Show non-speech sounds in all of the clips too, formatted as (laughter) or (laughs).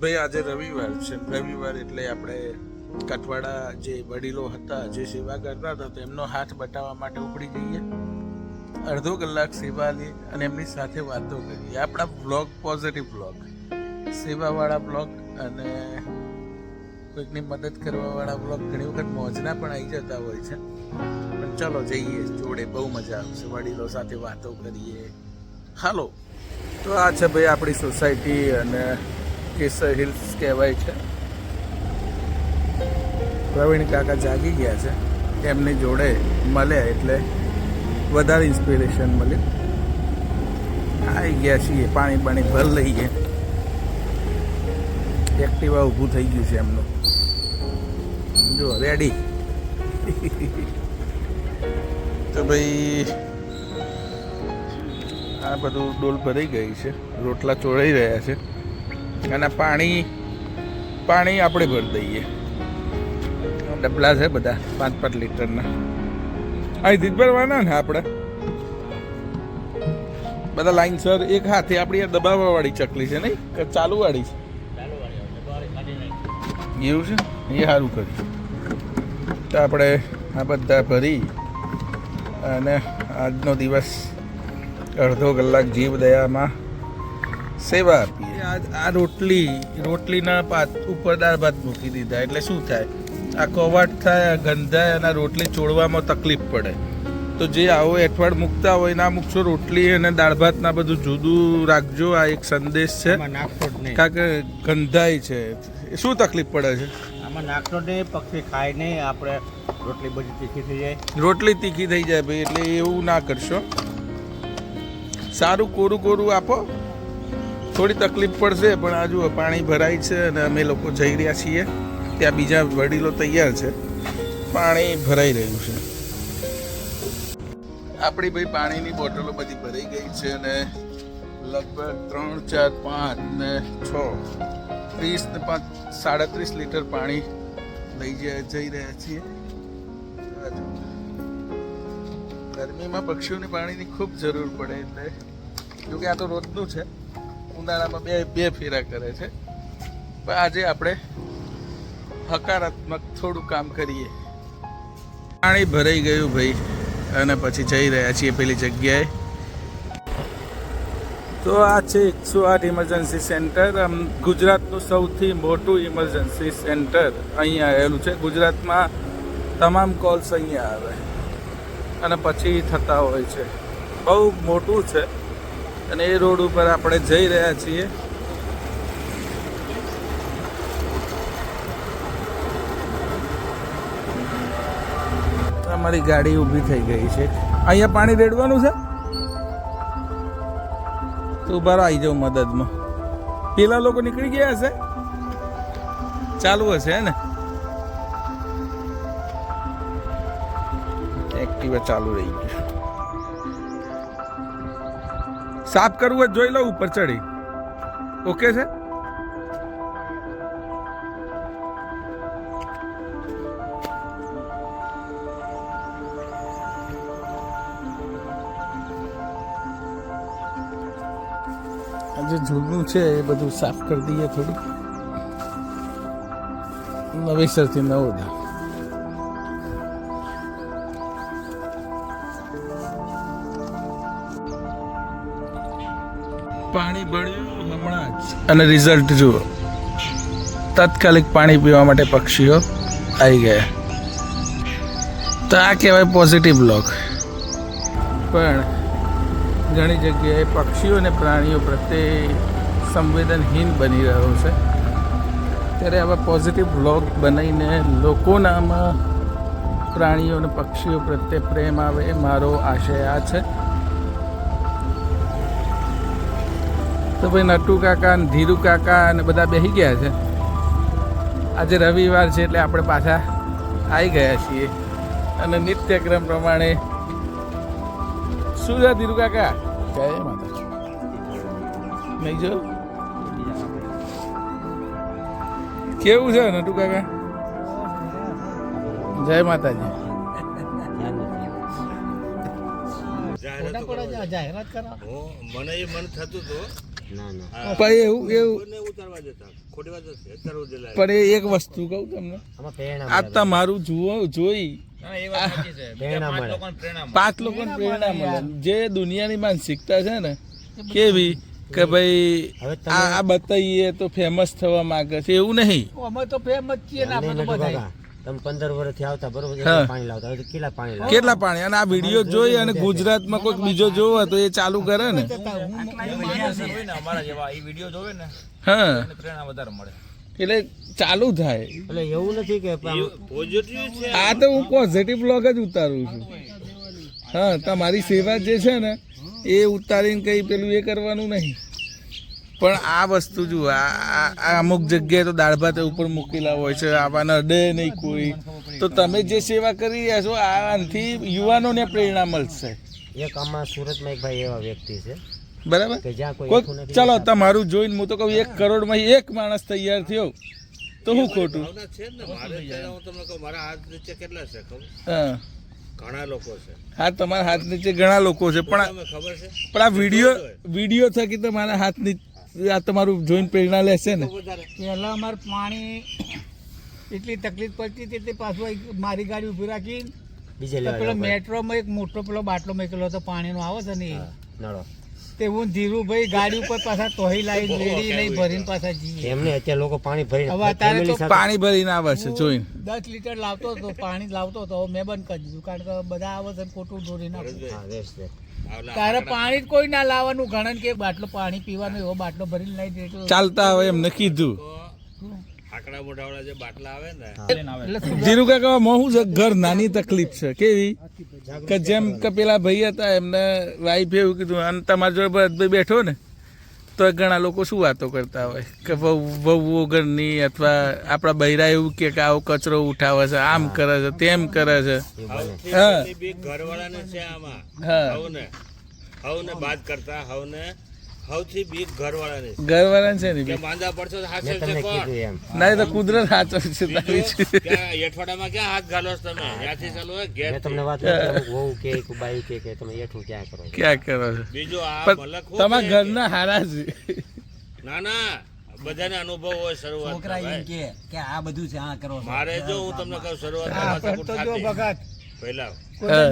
ભાઈ, આજે રવિવાર છે. રવિવાર એટલે આપણે કઠવાડા જે વડીલો હતા, જે સેવા કરતા હતા તેમનો હાથ બતાવવા માટે ઉપડી જઈએ. અડધો કલાક સેવા લઈએ અને એમની સાથે વાતો કરીએ. આપણા બ્લોગ પોઝિટિવ બ્લોગ સેવાવાળા બ્લોગ અને કોઈકની મદદ કરવાવાળા બ્લોગ ઘણી વખત મોજના પણ આવી જતા હોય છે. પણ ચલો જઈએ, જોડે બહુ મજા આવશે. વડીલો સાથે વાતો કરીએ. હાલો. તો આ છે ભાઈ આપણી સોસાયટી અને કેસર હિલ્સ કહેવાય છે. પ્રવીણ કાકા જાગી ગયા છે. એમની જોડે મળ્યા એટલે વધારે ઇન્સ્પિરેશન મળ્યું. આવી ગયા છીએ, પાણી પાણી ભર લઈએ. એક્ટિવા ઊભું થઈ ગયું છે એમનું. જો રેડી તો ભાઈ, આ બધું ડોલ ભરાઈ ગઈ છે. રોટલા ચોળાઈ રહ્યા છે. અને પાણી પાણી આપણે ભરી દઈએ. ડબલા છે બધા પાંચ પાંચ લીટરના. અહીંથી જ ભરવાના ને આપણે. બધા લાઈનસર એક હાથે આપણી આ દબાવવા વાળી ચકલી છે નહીં? કે ચાલુ વાળી છે? એવું છે? એ સારું કર્યું. તો આપણે આ બધા ભરી અને આજનો દિવસ અડધો કલાક જીવ દયામાં સેવા આપીએ. આ આ રોટલી રોટલીના પાત ઉપર દાળ ભાત મૂકી દીધા. એટલે શું થાય? આ કવાટ થાય ગંધાય અને રોટલી ચોળવામાં તકલીફ પડે. તો જે આવો એઠવાડ મૂકતા હોય ના મૂકશો રોટલી અને દાળ ભાતના બધું જુદું રાખજો. આ એક સંદેશ છે. કારણ કે ગંધાય છે. શું તકલીફ પડે છે? આમાં નાખતો જ નહીં પક્ષી ખાય નહીં આપણે રોટલી બધી તીખી થઈ જાય. રોટલી તીખી થઈ જાય ભાઈ એટલે એવું ના કરશો. સારું કોરું કોરું આપો. થોડી તકલીફ પડશે, પણ આ જુઓ, પાણી ભરાય છે અને અમે લોકો જઈ રહ્યા છીએ. ત્યાં બીજા વડીલો તૈયાર છે. પાણી ભરાઈ રહ્યું છે. આપણી ભાઈ પાણીની બોટલો બધી ભરાઈ ગઈ છે અને લગભગ ત્રણ, ચાર, પાંચ ને છ, ત્રીસ ને પાંચ, સાડત્રીસ લીટર પાણી લઈ જઈ રહ્યા છીએ. ગરમીમાં પક્ષીઓને પાણીની ખૂબ જરૂર પડે એટલે, જોકે આ તો રોજનું છે. ઉનાળામાં બે બે ફેરા કરે છે. પણ આજે આપણે હકારાત્મક થોડું કામ કરીએ. પાણી ભરાઈ ગયું ભાઈ, અને પછી જઈ રહ્યા છીએ પેલી જગ્યાએ. તો આ છે એકસો આઠ ઇમરજન્સી સેન્ટર આમ ગુજરાતનું સૌથી મોટું ઇમરજન્સી સેન્ટર અહીંયા આવેલું છે. ગુજરાતમાં તમામ કોલ્સ અહીંયા આવે. અને પછી થતા હોય છે. બહુ મોટું છે. અને એ રોડ ઉપર આપણે જઈ રહ્યા છીએ. અમારી ગાડી ઊભી થઈ ગઈ છે. અહીંયા પાણી રેડવાનું છે? તો ઊભા આવી જાઉં મદદમાં. પેલા લોકો નીકળી ગયા હશે? ચાલુ હશે ને? એક્ટિવા ચાલુ રહી ગયું સાફ કરવું હોય જોઈ લો ઉપર ચડી. ઓકે છે? જે જૂનું છે એ બધું સાફ કરી દઈએ થોડું નવેસરથી નવું દે અને રિઝલ્ટ જુઓ. તાત્કાલિક પાણી પીવા માટે પક્ષીઓ આવી ગયા. તો આ કહેવાય પોઝિટિવ બ્લોક પણ ઘણી જગ્યાએ પક્ષીઓ અને પ્રાણીઓ પ્રત્યે સંવેદનહીન બની રહ્યો છે. ત્યારે આવા પોઝિટિવ બ્લોગ બનાવીને લોકોનામાં પ્રાણીઓ અને પક્ષીઓ પ્રત્યે પ્રેમ આવે એ મારો આશય આ છે. તો ભાઈ નટુ કાકા અને ધીરુ કાકા અને બધા બેસી ગયા છે. આજે રવિવાર છે એટલે આપણે પાછા આવી ગયા છીએ. અને નિત્યક્રમ પ્રમાણે શું છે ધીરુ કાકા? જય માતા નહીં જો? કેવું છે નટુ કાકા? જય માતાજી. મને એ મન થતું હતું પણ એવું એવું પણ એ એક વસ્તુ કહું તમને. આ તમારું જુઓ જોઈ. પાંચ લોકોને પ્રેરણા મળે. જે દુનિયાની માનસિકતા છે ને કેવી? કે ભાઈ આ આ બતાવીએ તો ફેમસ થવા માંગે છે. એવું નહીં. અમે તો ફેમસ છીએ ને આપણે તો બધા તમે પંદર વર્ષથી આવતા બરોબર? હા. પાણી લાવતા હવે કેટલા પાણી કેટલા પાણી? અને આ વીડિયો જોઈ અને ગુજરાતમાં કોઈક બીજો જોવો તો એ ચાલુ કરે ને. હા. એટલે ચાલુ થાય. એટલે એવું નથી કે આમ આ તો હું પોઝિટિવ બ્લોગ જ ઉતારું છું. હા તમારી સેવા જે છે ને એ ઉતારીને કઈ પેલું એ કરવાનું નહીં. પણ આ વસ્તુ જુઓ આ અમુક જગ્યાએ તો દાળ ભાત ઉપર મૂકેલા હોય છે આવાના અડે નહીં કોઈ. તો તમે જે સેવા કરી રહ્યા છો આનાથી યુવાનોને પ્રેરણા મળશે. એક આમાં સુરતમાં એક ભાઈ એવા વ્યક્તિ છે. બરાબર? કે જ્યાં કોઈ કોઈ હેઠું નથી ચલો તમારું જોઈને હું તો કહું એક કરોડમાં એક માણસ તૈયાર થયો. તો હું ખોટું? હા ઘણા લોકો છે. હા તમારા હાથ નીચે ઘણા લોકો છે પણ આ- ખબર છે? પણ આ વીડિયો વીડિયો થકી તમારા હાથની આ તમારું જોઈને પ્રેરણા લેશે ને. પહેલા અમારે પાણી એટલી તકલીફ પડતી હતી તે પાછું એક મારી ગાડી ઊભી રાખી પેલો મેટ્રોમાં એક મોટો પેલો બાટલો મેકેલો હતો પાણીનો આવે છે ને તે હું ધીરુભાઈ ગાડી ઉપર પાછા તોહી લાવી લેડી નહીં ભરીને પાછા જઈએ. એમને અત્યારે લોકો પાણી ભરીને હવે અત્યારે તો પાણી ભરીને આવે છે જોઈને. દસ લીટર લાવતો હતો પાણી લાવતો હતો હવે મેં બંધ કરી દીધું કારણ કે બધા આવે છે ને ખોટું દોરી નાખું. હા વેસ્ટ છે. તારે પાણી જ કોઈ ના લાવવાનું. ગણન કે બાટલો પાણી પીવાનો એવો બાટલો ભરીને લઈ દેતો ચાલતા હોય એમને કીધું. એટલે શું ધીરુ કાકા મોહું છે? ઘર નાની તકલીફ છે. કેવી? કે જેમ કે પેલા ભાઈ હતા એમને વાઈફ એવું કીધું અને તમારા જોડે ભાઈ બેઠો ને તો ઘણા લોકો શું વાતો કરતા હોય? કે વહુ વહુઓ ઘરની અથવા આપણા બૈરા એવું કે કે આવો કચરો ઉઠાવે છે આમ કરે છે તેમ કરે છે. હા. ઘરવાળાને છે આમાં હા. હવને હવને બાદ કરતા હવને હવથી બીક ઘરવાળાને છે. ઘરવાળા છે ને કે માંદા પડશો તો હાચવશે મેં કોણ? ના એ તો કુદરત સાચો છે તારી છે. ક્યાં હાથ ઘાલો છો તમે? ત્યાંથી ચાલુ હોય ઘેર મેં તમને વાત વહુ કે કે બાઈ કે કે તમે એઠું ક્યાં કરો ક્યાં કરો છો? આ મલક તમારા છે. ઘરના હારા છે. ના ના બધાને અનુભવ હોય શરૂઆત મારે જો હું તમને કહું શરૂઆત તો જો પહેલા.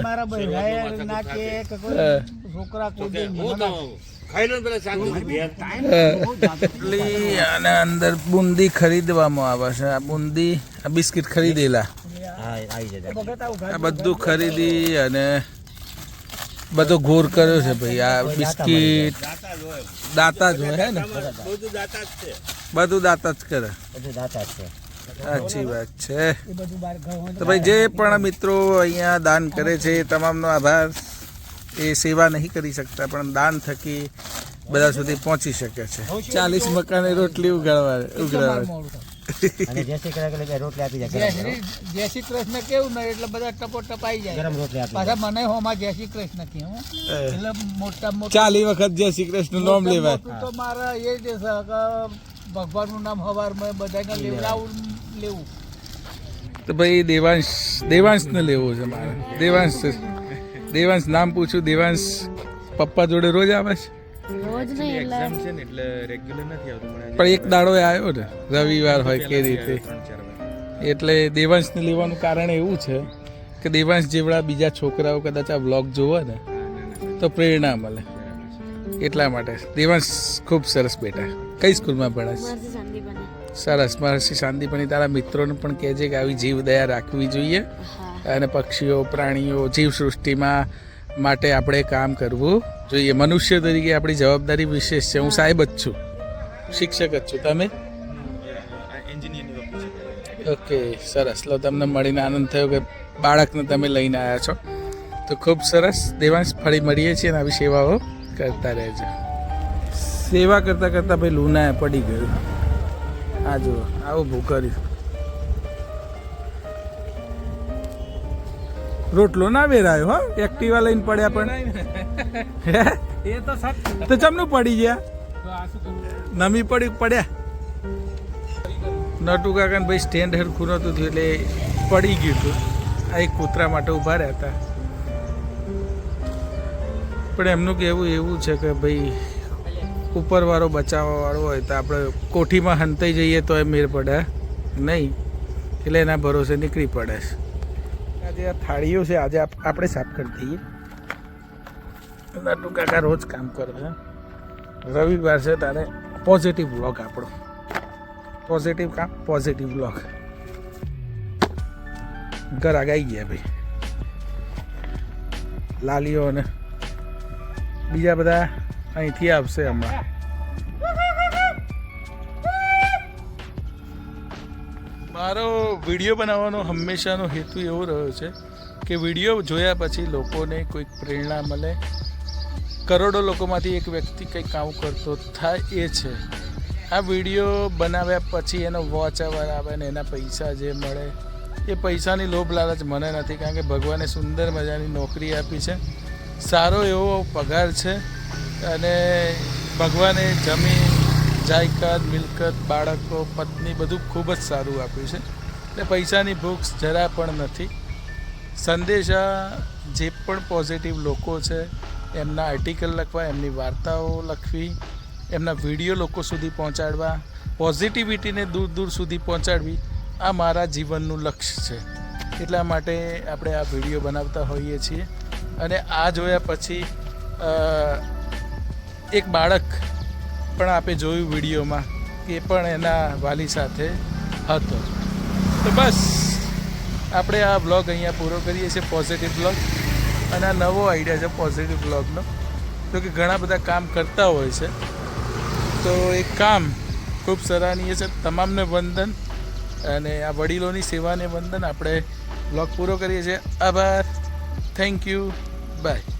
મારા બહેરાએ ના કે કે છોકરા કોઈ હું તો ખાઈ અને અંદર બુંદી ખરીદવામાં આવે છે. આ બુંદી આ બિસ્કિટ ખરીદેલા. આ બધું ખરીદી અને બધો ઘોર કર્યો છે ભાઈ. આ બિસ્કિટ દાતા જ હોય હે ને? બધું દાતા જ છે. બધું દાતા જ કરે. બધું દાતા જ છે. સાચી વાત છે. તો ભાઈ જે પણ મિત્રો અહીંયા દાન કરે છે એ તમામનો આભાર. એ સેવા નહીં કરી શકતા પણ દાન થકી બધા સુધી પહોંચી શકે છે. ચાલીસ મકાને રોટલી ઉગાડવા ઉગાડવા. જય શ્રી કૃષ્ણ એટલે રોટલી આપી જાય જય શ્રી કૃષ્ણ કેવું ને એટલે બધા ટપો ટપાઈ જાય. ગરમ રોટલી પાછા મને હોમાં જય શ્રી કૃષ્ણ કે હું. એટલે મોટા મોટા ચાલી વખત જય શ્રી કૃષ્ણ નામ લેવાય. તો મારા એ જ છે કે ભગવાનનું નામ હવારમાં બધાને લેવડાવું લેવું. તો ભાઈ દેવાંશ દેવાંશને લેવો છે મારે. દેવાંશ દેવાંશ નામ પૂછું? દેવાંશ પપ્પા જોડે રોજ આવે છે? રોજ નહીં એટલે પણ એક દાડો આવ્યો ને રવિવાર હોય કે રીતે. એટલે દેવાંશને લેવાનું કારણ એવું છે કે દેવાંશ જેવડા બીજા છોકરાઓ કદાચ આ બ્લોગ જોવે ને તો પ્રેરણા મળે. એટલા માટે. દેવાંશ ખૂબ સરસ બેટા કઈ સ્કૂલમાં ભણે છે? સરસ. મહર્ષિ શાંતિપણી તારા મિત્રોને પણ કહેજે કે આવી જીવદયા રાખવી જોઈએ. હા. અને પક્ષીઓ પ્રાણીઓ જીવસૃષ્ટિમાં માટે આપણે કામ કરવું જોઈએ. મનુષ્ય તરીકે આપણી જવાબદારી વિશેષ છે. હું સાહેબ જ છું. શિક્ષક જ છું. તમે? ઓકે સરસ. લો તમને મળીને આનંદ થયો કે બાળકને તમે લઈને આવ્યા છો. તો ખૂબ સરસ. દેવાંશ ફરી મળીએ છીએ અને આવી સેવાઓ કરતા રહેજો. સેવા કરતાં કરતાં ભાઈ લૂના પડી ગયું. આ જુઓ આવું ભૂ કર્યું રોટલો ના વેરાયો હો. એક્ટિવા લઈને પડ્યા પણ? (laughs) એ તો સત્ય તો ચમનું પડી ગયા? નમી પડી પડ્યા. નટુ કાકાને ભાઈ સ્ટેન્ડ હરખું નહોતું થયું એટલે પડી ગયું હતું. આ એક કૂતરા માટે ઊભા રહ્યા હતા. પણ એમનું કહેવું એવું છે કે ભાઈ ઉપરવાળો બચાવવાવાળો હોય તો આપણે કોઠીમાં હંતાઈ જઈએ તો એ મેળ પડે. નહીં. એટલે એના ભરોસે નીકળી પડે છે. આજે આ થાળીઓ છે, આજે આપણે સાફ કરી દઈએ. નટુ કાકા રોજ કામ કરે છે. રવિવાર છે, તારે પોઝિટિવ બ્લોગ આપણો. પોઝિટિવ કામ પોઝિટિવ બ્લોગ ઘર આગાઈ ગયા ભાઈ. લાલીઓ અને બીજા બધા અહીંથી આવશે હમણાં. મારો વીડિયો બનાવવાનો હંમેશાનો હેતુ એવો રહ્યો છે કે વીડિયો જોયા પછી લોકોને કોઈક પ્રેરણા મળે. કરોડો લોકોમાંથી એક વ્યક્તિ કંઈક કામ કરતો થાય એ છે. આ વીડિયો બનાવ્યા પછી એનો વોચ અવર આવે ને એના પૈસા જે મળે, એ પૈસાની લોભ લાલચ મને નથી કારણ કે ભગવાને સુંદર મજાની નોકરી આપી છે. સારો એવો પગાર છે અને ભગવાને જમીન જાયકાત, મિલકત, બાળકો, પત્ની બધું ખૂબ જ સારું આપ્યું છે. એટલે પૈસાની ભૂખ જરા પણ નથી. સંદેશા જે પણ પોઝિટિવ લોકો છે, એમના આર્ટિકલ લખવા, એમની વાર્તાઓ લખવી, એમના વીડિયો લોકો સુધી પહોંચાડવા પોઝિટિવિટીને દૂર દૂર સુધી પહોંચાડવી, આ મારા જીવનનું લક્ષ્ય છે. એટલા માટે આપણે આ વીડિયો બનાવતા હોઈએ છીએ. અને આ જોયા પછી એક બાળક પણ આપે જોયું વિડીયોમાં એ પણ એના વાલી સાથે હતો. તો બસ, આપણે આ બ્લોગ અહીંયા પૂરો કરીએ છીએ પોઝિટિવ બ્લોગ અને આ નવો આઈડિયા છે પોઝિટિવ બ્લોગનો જો કે ઘણા બધા કામ કરતા હોય છે. તો એ કામ ખૂબ સરાહનીય છે. તમામને વંદન અને આ વડીલોની સેવાને વંદન. આપણે બ્લોગ પૂરો કરીએ છીએ. આભાર. Thank you bye